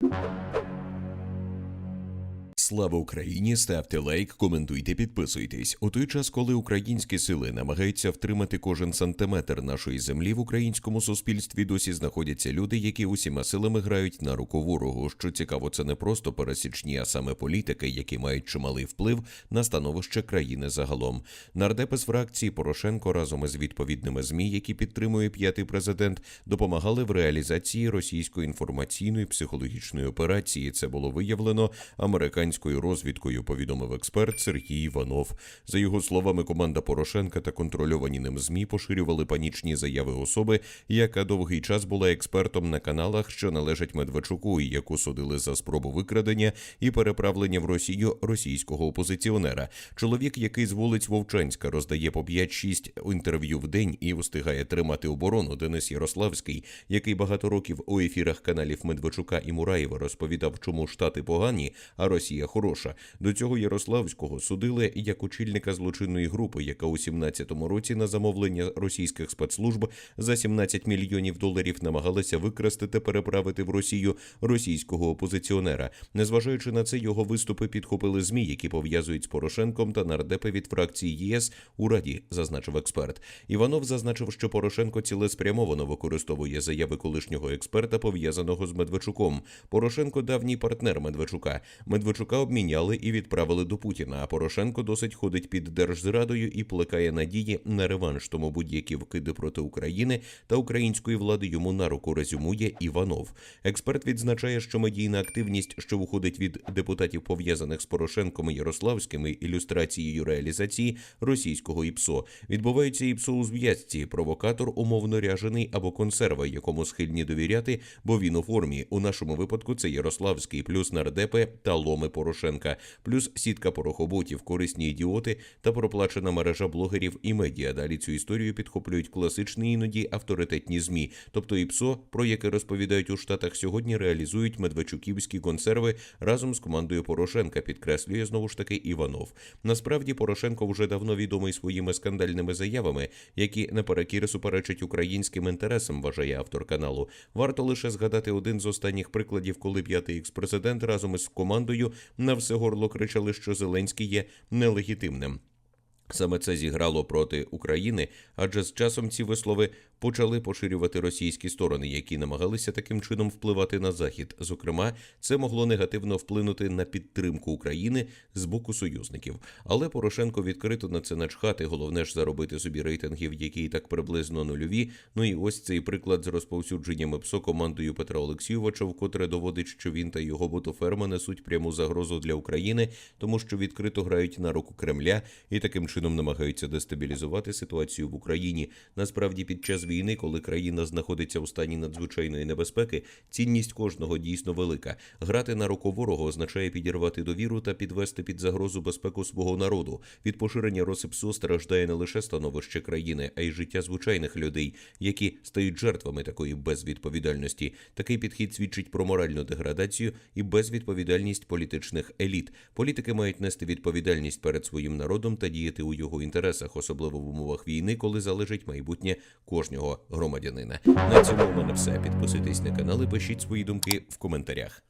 you Слава Україні! Ставте лайк, коментуйте, підписуйтесь. У той час, коли українські сили намагаються втримати кожен сантиметр нашої землі в українському суспільстві, досі знаходяться люди, які усіма силами грають на руку ворогу. Що цікаво, це не просто пересічні, а саме політики, які мають чималий вплив на становище країни загалом. Нардепи з фракції Порошенко разом із відповідними змі, які підтримує п'ятий президент, допомагали в реалізації російської інформаційної психологічної операції. Це було виявлено американською розвідкою. Повідомив експерт Сергій Іванов. За його словами, команда Порошенка та контрольовані ним змі поширювали панічні заяви особи, яка довгий час була експертом на каналах, що належать Медведчуку, і яку судили за спробу викрадення і переправлення в Росію російського опозиціонера. Чоловік, який з вулиць Вовчанська роздає по 5-6 інтерв'ю в день і встигає тримати оборону. Денис Ярославський, який багато років у ефірах каналів Медведчука і Мураєва розповідав, чому штати погані, а Росія хороша. До цього Ярославського судили як очільника злочинної групи, яка у 17-му році на замовлення російських спецслужб за 17 мільйонів доларів намагалася викрасти та переправити в Росію російського опозиціонера. Незважаючи на це, його виступи підхопили змі, які пов'язують з Порошенком та нардепи від фракції ЄС у Раді, зазначив експерт. Іванов зазначив, що Порошенко цілеспрямовано використовує заяви колишнього експерта, пов'язаного з Медведчуком. Порошенко давній партнер Медведчука. Медведчука обміняли і відправили до Путіна. А Порошенко досить ходить під держзрадою і плекає надії на реванш. Тому будь-які вкиди проти України та української влади йому на руку резюмує Іванов. Експерт відзначає, що медійна активність, що виходить від депутатів пов'язаних з Порошенком і Ярославським, і ілюстрацією реалізації російського ІПСО, відбуваються ІПСО у зв'язці. Провокатор умовно ряжений або консерва, якому схильні довіряти, бо він у формі. У нашому випадку це Ярославський, плюс нардепи та ломи Порошенка, плюс сітка порохоботів, корисні ідіоти та проплачена мережа блогерів і медіа. Далі цю історію підхоплюють класичні іноді авторитетні змі, тобто ІПСО, про яке розповідають у штатах сьогодні, реалізують медведчуківські консерви разом з командою Порошенка. Підкреслює знову ж таки Іванов. Насправді Порошенко вже давно відомий своїми скандальними заявами, які наперекір суперечать українським інтересам, вважає автор каналу. Варто лише згадати один з останніх прикладів, коли п'ятий експрезидент разом із командою на все горло кричали, що Зеленський є нелегітимним. Саме це зіграло проти України, адже з часом ці вислови почали поширювати російські сторони, які намагалися таким чином впливати на захід. Зокрема, це могло негативно вплинути на підтримку України з боку союзників. Але Порошенко відкрито на це начхати. Головне ж заробити собі рейтингів, які і так приблизно нульові. Ну і ось цей приклад з розповсюдженням ПСО командою Петра Олексійовича, вкотре доводить, що він та його ботоферма несуть пряму загрозу для України, тому що відкрито грають на руку Кремля і таким намагаються дестабілізувати ситуацію в Україні. Насправді, під час війни, коли країна знаходиться у стані надзвичайної небезпеки, цінність кожного дійсно велика. Грати на руку ворога означає підірвати довіру та підвести під загрозу безпеку свого народу. Від поширення розсипсу страждає не лише становище країни, а й життя звичайних людей, які стають жертвами такої безвідповідальності. Такий підхід свідчить про моральну деградацію і безвідповідальність політичних еліт. Політики мають нести відповідальність перед своїм народом та діяти у його інтересах, особливо в умовах війни, коли залежить майбутнє кожного громадянина. На цьому в мене все. Підписуйтесь на канал і пишіть свої думки в коментарях.